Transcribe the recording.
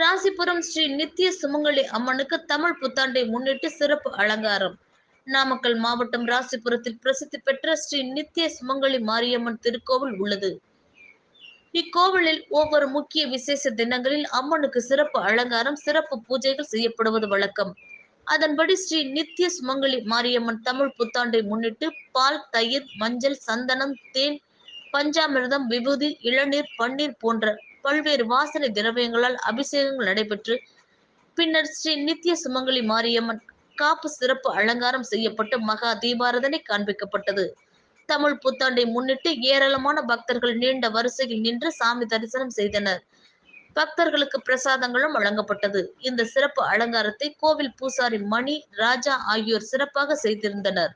ராசிபுரம் ஸ்ரீ நித்திய சுமங்கலி அம்மனுக்கு தமிழ் புத்தாண்டை முன்னிட்டு சிறப்பு அலங்காரம். நாமக்கல் மாவட்டம் ராசிபுரத்தில் பிரசித்தி பெற்ற ஸ்ரீ நித்திய சுமங்கலி மாரியம்மன் திருக்கோவில் உள்ளது. இக்கோவிலில் ஒவ்வொரு முக்கிய விசேஷ தினங்களில் அம்மனுக்கு சிறப்பு அலங்காரம் சிறப்பு பூஜைகள் செய்யப்படுவது வழக்கம். அதன்படி ஸ்ரீ நித்திய சுமங்கலி மாரியம்மன் தமிழ் புத்தாண்டை முன்னிட்டு பால் தயிர் மஞ்சள் சந்தனம் தேன் பஞ்சாமிர்தம் விபூதி இளநீர் பன்னீர் போன்ற பல்வேறு வாசனை திரவியங்களால் அபிஷேகங்கள் நடைபெற்று பின்னர் ஸ்ரீ நித்திய சுமங்கலி மாரியம்மன் காப்பு சிறப்பு அலங்காரம் செய்யப்பட்டு மகா தீபாரதனை காண்பிக்கப்பட்டது. தமிழ் புத்தாண்டை முன்னிட்டு ஏராளமான பக்தர்கள் நீண்ட வரிசையில் நின்று சாமி தரிசனம் செய்தனர். பக்தர்களுக்கு பிரசாதங்களும் வழங்கப்பட்டது. இந்த சிறப்பு அலங்காரத்தை கோவில் பூசாரி மணி ராஜா ஆகியோர் சிறப்பாக செய்திருந்தனர்.